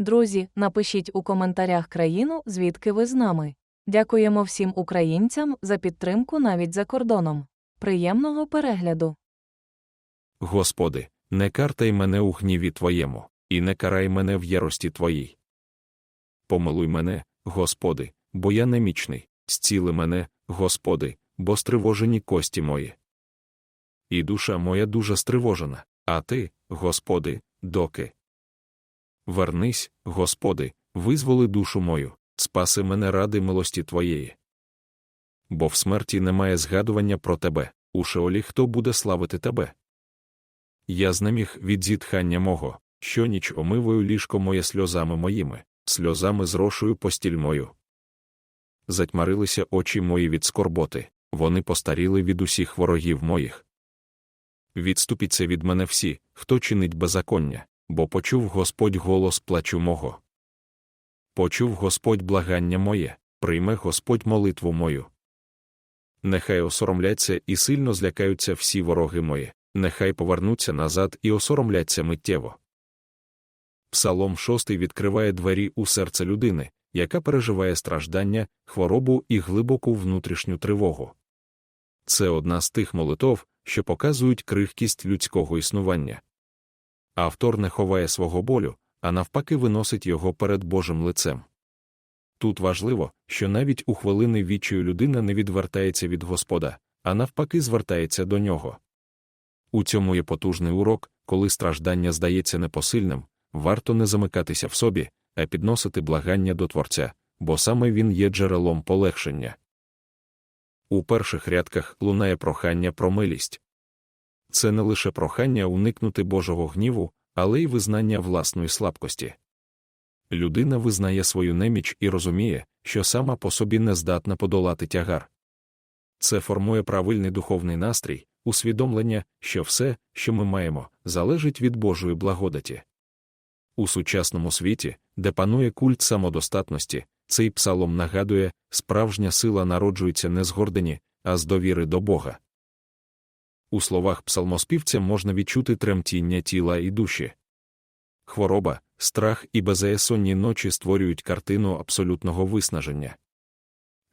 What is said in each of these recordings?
Друзі, напишіть у коментарях країну, звідки ви з нами. Дякуємо всім українцям за підтримку навіть за кордоном. Приємного перегляду! Господи, не картай мене у гніві Твоєму, і не карай мене в ярості Твоїй. Помилуй мене, Господи, бо я немічний, зціли мене, Господи, бо стривожені кості мої. І душа моя дуже стривожена, а Ти, Господи, доки. Вернись, Господи, визволи душу мою, спаси мене ради милості Твоєї. Бо в смерті немає згадування про Тебе, у Шеолі хто буде славити Тебе. Я знеміг від зітхання мого, щоніч омиваю ліжко моє сльозами моїми, сльозами зрошую постіль мою. Затьмарилися очі мої від скорботи, вони постаріли від усіх ворогів моїх. Відступіться від мене всі, хто чинить беззаконня, бо почув Господь голос плачу мого. Почув Господь благання моє, прийме Господь молитву мою. Нехай осоромляться і сильно злякаються всі вороги мої, нехай повернуться назад і осоромляться миттєво. Псалом 6 відкриває двері у серце людини, яка переживає страждання, хворобу і глибоку внутрішню тривогу. Це одна з тих молитов, що показують крихкість людського існування. Автор не ховає свого болю, а навпаки виносить його перед Божим лицем. Тут важливо, що навіть у хвилини відчаю людина не відвертається від Господа, а навпаки звертається до нього. У цьому є потужний урок, коли страждання здається непосильним, варто не замикатися в собі, а підносити благання до Творця, бо саме він є джерелом полегшення. У перших рядках лунає прохання про милість. Це не лише прохання уникнути Божого гніву, але й визнання власної слабкості. Людина визнає свою неміч і розуміє, що сама по собі не здатна подолати тягар. Це формує правильний духовний настрій, усвідомлення, що все, що ми маємо, залежить від Божої благодаті. У сучасному світі, де панує культ самодостатності, цей псалом нагадує, справжня сила народжується не з гордині, а з довіри до Бога. У словах псалмоспівця можна відчути тремтіння тіла і душі. Хвороба, страх і беззаєсонні ночі створюють картину абсолютного виснаження.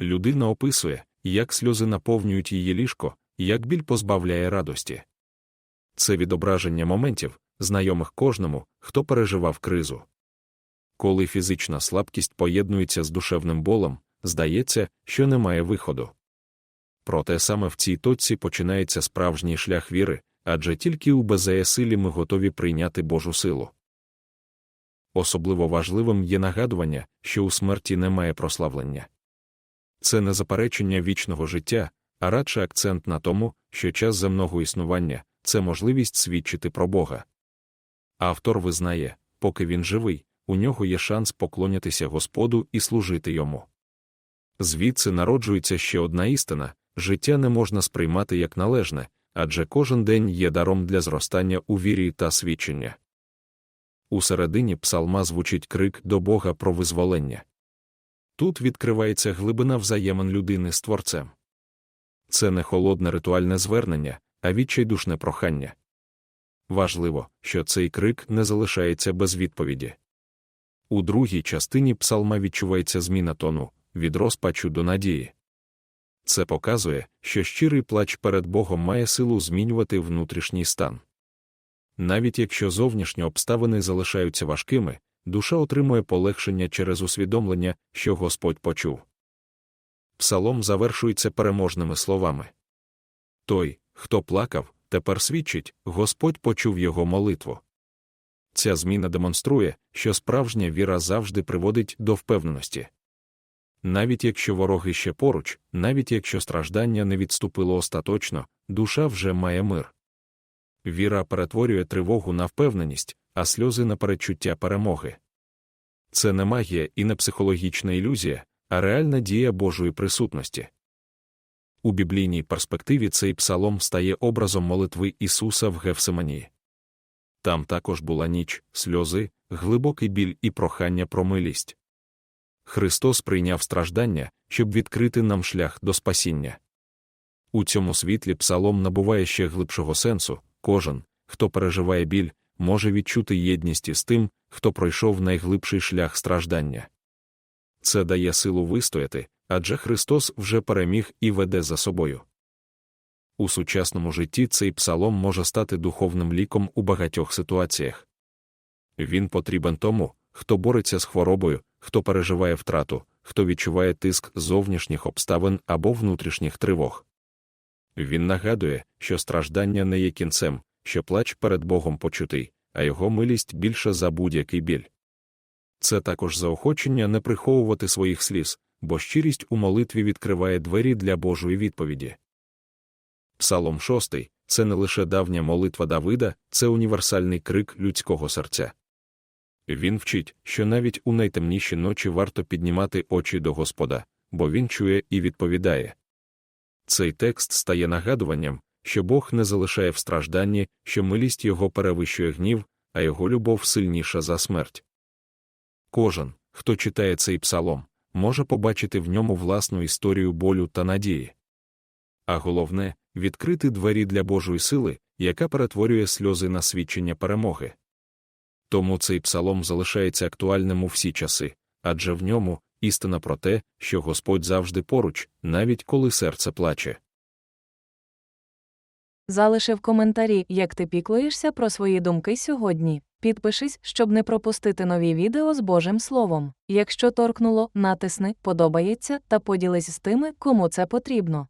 Людина описує, як сльози наповнюють її ліжко, як біль позбавляє радості. Це відображення моментів, знайомих кожному, хто переживав кризу. Коли фізична слабкість поєднується з душевним болем, здається, що немає виходу. Проте саме в цій точці починається справжній шлях віри, адже тільки у беззаєсилі ми готові прийняти Божу силу. Особливо важливим є нагадування, що у смерті немає прославлення. Це не заперечення вічного життя, а радше акцент на тому, що час земного існування це можливість свідчити про Бога. Автор визнає, поки він живий, у нього є шанс поклонятися Господу і служити йому. Звідси народжується ще одна істина життя не можна сприймати як належне, адже кожен день є даром для зростання у вірі та свідчення. У середині псалма звучить крик до Бога про визволення. Тут відкривається глибина взаємин людини з Творцем. Це не холодне ритуальне звернення, а відчайдушне прохання. Важливо, що цей крик не залишається без відповіді. У другій частині псалма відчувається зміна тону від розпачу до надії. Це показує, що щирий плач перед Богом має силу змінювати внутрішній стан. Навіть якщо зовнішні обставини залишаються важкими, душа отримує полегшення через усвідомлення, що Господь почув. Псалом завершується переможними словами Той, хто плакав, тепер свідчить, Господь почув його молитву. Ця зміна демонструє, що справжня віра завжди приводить до впевненості. Навіть якщо вороги ще поруч, навіть якщо страждання не відступило остаточно, душа вже має мир. Віра перетворює тривогу на впевненість, а сльози на передчуття перемоги. Це не магія і не психологічна ілюзія, а реальна дія Божої присутності. У біблійній перспективі цей псалом стає образом молитви Ісуса в Гефсиманії. Там також була ніч, сльози, глибокий біль і прохання про милість. Христос прийняв страждання, щоб відкрити нам шлях до спасіння. У цьому світлі псалом набуває ще глибшого сенсу кожен, хто переживає біль, може відчути єдність із тим, хто пройшов найглибший шлях страждання. Це дає силу вистояти, адже Христос вже переміг і веде за собою. У сучасному житті цей псалом може стати духовним ліком у багатьох ситуаціях. Він потрібен тому, хто бореться з хворобою, хто переживає втрату, хто відчуває тиск зовнішніх обставин або внутрішніх тривог. Він нагадує, що страждання не є кінцем, що плач перед Богом почутий, а його милість більша за будь-який біль. Це також заохочення не приховувати своїх сліз, бо щирість у молитві відкриває двері для Божої відповіді. Псалом 6 – це не лише давня молитва Давида, це універсальний крик людського серця. Він вчить, що навіть у найтемніші ночі варто піднімати очі до Господа, бо він чує і відповідає. Цей текст стає нагадуванням, що Бог не залишає в стражданні, що милість його перевищує гнів, а його любов сильніша за смерть. Кожен, хто читає цей псалом, може побачити в ньому власну історію болю та надії. А головне відкрити двері для Божої сили, яка перетворює сльози на свідчення перемоги. Тому цей псалом залишається актуальним у всі часи, адже в ньому істина про те, що Господь завжди поруч, навіть коли серце плаче. Залиши в коментарі, як ти піклуєшся про свої думки сьогодні. Підпишись, щоб не пропустити нові відео з Божим Словом. Якщо торкнуло, натисни подобається та поділись з тими, кому це потрібно.